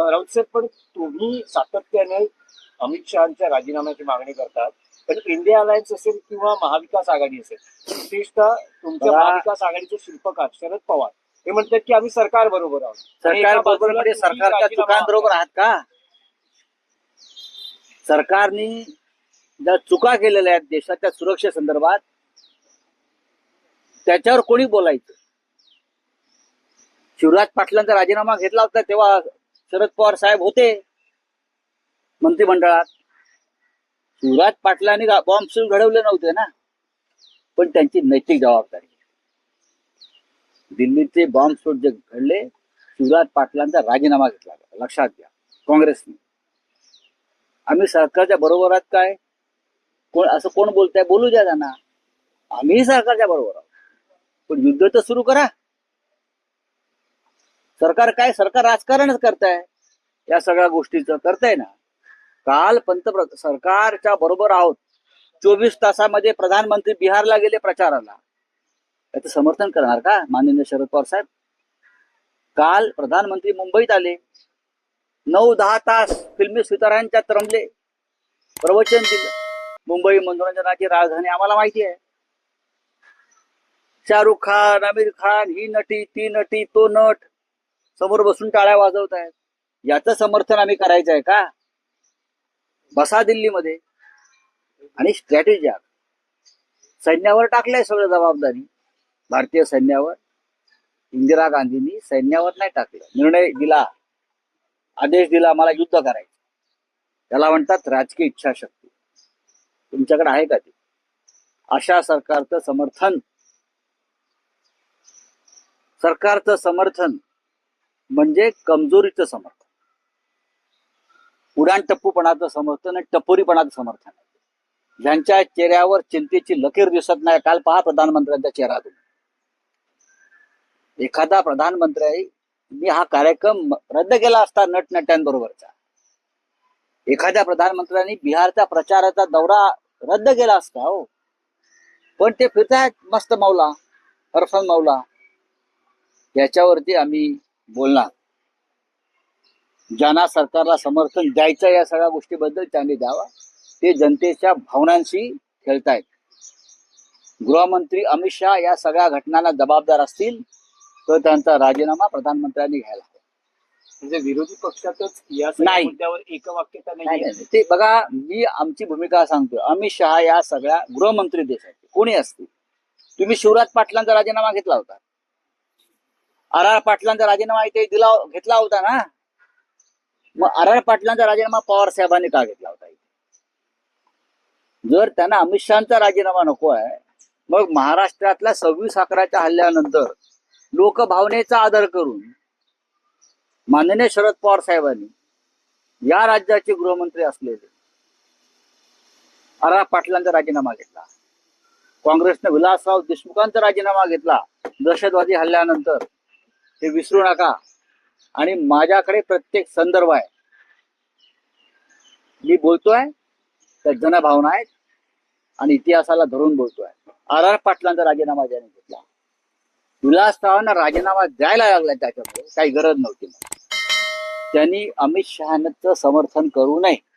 राऊत साहेब पण तुम्ही सातत्याने अमित शहाच्या राजीनाम्याची मागणी करतात. पण इंडिया अलायन्स असेल किंवा महाविकास आघाडी असेल विशेषतः तुमच्या. महाविकास आघाडीचे शिल्पकार शरद पवार हे म्हणतात की आम्ही सरकार बरोबर आहोत. सरकार बरोबर म्हणजे सरकारच्या चुकांबरोबर आहात का? सरकारने ज्या चुका केलेल्या आहेत देशाच्या सुरक्षेसंदर्भात त्याच्यावर कोणी बोलायचं? शिवराज पाटलांचा राजीनामा घेतला होता तेव्हा शरद पवार साहेब होते मंत्रिमंडळात. शिवराज पाटलांनी बॉम्ब घडवले नव्हते ना. पण त्यांची नैतिक जबाबदारी. दिल्लीचे बॉम्बस्फोट जे घडले शिवराज पाटलांचा राजीनामा घेतला लक्षात घ्या काँग्रेसने. आम्ही सरकारच्या बरोबर आहात काय? कोण असं कोण बोलताय? बोलू द्या त्यांना. आम्ही सरकारच्या बरोबर आहोत. पण युद्ध तर सुरू करा. सरकार काय? सरकार राजकारणच करताय. या सगळ्या गोष्टीचं करताय ना. काल पंतप्रधान सरकारच्या बरोबर आहोत. चोवीस तासामध्ये प्रधानमंत्री बिहारला गेले प्रचाराला. याचं समर्थन करणार का? माननीय शरद पवार साहेब? काल प्रधानमंत्री मुंबईत आले. नऊ दहा तास फिल्मी सितारांच्या रमले. प्रवचन दिलं. मुंबई मनोरंजनाची राजधानी आम्हाला माहिती आहे. शाहरुख खान आमिर खान ही नटी ती नटी तो नट. समोर बसून टाळ्या वाजवत आहेत याचं समर्थन आम्ही करायचं आहे का? बसा दिल्लीमध्ये. आणि स्ट्रॅटेजी सैन्यावर टाकलंय सगळं जबाबदारी. भारतीय सैन्यावर. इंदिरा गांधींनी सैन्यावर नाही टाकलं. निर्णय दिला. आदेश दिला मला युद्ध करायचं. त्याला म्हणतात राजकीय इच्छाशक्ती. तुमच्याकडे आहे का ते? अशा सरकारचं समर्थन. सरकारचं समर्थन. म्हणजे कमजोरीचं समर्थन. उडाण टप्पूपणाचं समर्थन आणि टपोरीपणाचं समर्थन. ज्यांच्या चेहऱ्यावर चिंतेची लकीर दिसत नाही काल पहा प्रधानमंत्र्यांचा चेहरा तुम्ही. एखादा प्रधानमंत्री मी हा कार्यक्रम रद्द केला असता नटनट्यांबरोबरचा. एखाद्या प्रधानमंत्र्यांनी बिहारचा प्रचाराचा दौरा रद्द केला असता हो. पण ते फिरतायत मस्त मौला हरफन मौला. याच्यावरती आम्ही बोलणार ज्यांना सरकारला समर्थन द्यायचं या सगळ्या गोष्टीबद्दल त्यांनी द्यावा. ते जनतेच्या भावनांशी खेळतायत. गृहमंत्री अमित शहा या सगळ्या घटनांना जबाबदार असतील तर त्यांचा राजीनामा प्रधानमंत्र्यांनी घ्यायला हवा. म्हणजे विरोधी पक्षातच या नाही. मुद्द्यावर एकवाक्यता नाही नाही, नाही. ते बघा मी आमची भूमिका सांगतो अमित शहा या सगळ्या गृहमंत्री देशाचे कोणी असतील? तुम्ही शिवराज पाटलांचा राजीनामा घेतला होता. आर आर पाटलांचा राजीनामा इथे दिला घेतला होता ना? मग आर आर पाटलांचा राजीनामा पवार साहेबांनी का घेतला होता इथे? जर त्यांना अमित शहाचा राजीनामा नको आहे मग महाराष्ट्रातल्या सव्वीस अकराच्या हल्ल्यानंतर लोकभावनेचा आदर करून माननीय शरद पवार साहेबांनी या राज्याचे गृहमंत्री असलेले आर आर पाटलांचा राजीनामा घेतला. काँग्रेसने विलासराव देशमुखांचा राजीनामा घेतला दहशतवादी हल्ल्यानंतर. हे विसरू नका. आणि माझ्याकडे प्रत्येक संदर्भ आहे. मी बोलतोय त्या जनभावना आहेत आणि इतिहासाला धरून बोलतोय. आर आर पाटलांचा राजीनामा ज्याने घेतला. विलासरावांना राजीनामा द्यायला लागला त्याच्यामध्ये काही गरज नव्हती त्यांनी अमित शहाचं समर्थन करू नये.